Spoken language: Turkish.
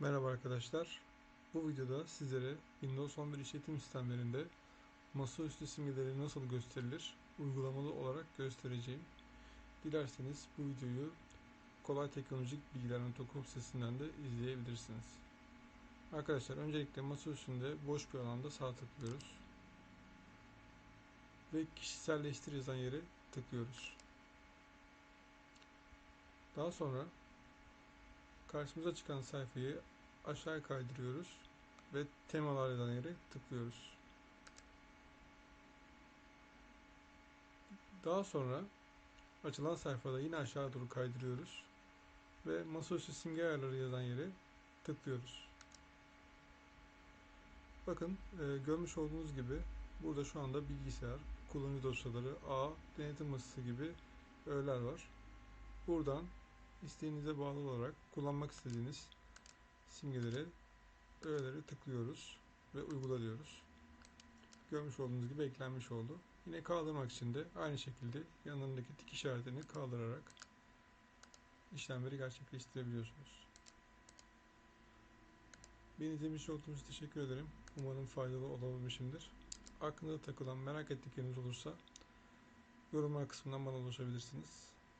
Merhaba arkadaşlar. Bu videoda sizlere Windows 11 işletim sistemlerinde masaüstü simgeleri nasıl gösterilir uygulamalı olarak göstereceğim. Dilerseniz bu videoyu kolay teknolojik bilgiler.com sitesinden de izleyebilirsiniz. Arkadaşlar öncelikle masa üstünde boş bir alanda sağ tıklıyoruz. Ve kişiselleştir yazan yere tıklıyoruz. Daha sonra karşımıza çıkan sayfayı aşağı kaydırıyoruz ve temalar yazan yere tıklıyoruz. Daha sonra açılan sayfada yine aşağı doğru kaydırıyoruz ve masaüstü simge ayarları yazan yere tıklıyoruz. Bakın e, görmüş olduğunuz gibi burada şu anda bilgisayar, kullanıcı dosyaları, ağ, denetim masası gibi öğeler var. Buradan isteğinize bağlı olarak kullanmak istediğiniz simgeleri, öğeleri tıklıyoruz ve uygula. Görmüş olduğunuz gibi eklenmiş oldu. Yine kaldırmak için de aynı şekilde yanındaki tik işaretini kaldırarak işlemleri gerçekleştirebiliyorsunuz. Beni izlemiş olduğunuz için teşekkür ederim. Umarım faydalı olabilmişimdir. Aklınıza takılan, merak ettikleriniz olursa yorumlar kısmından bana ulaşabilirsiniz.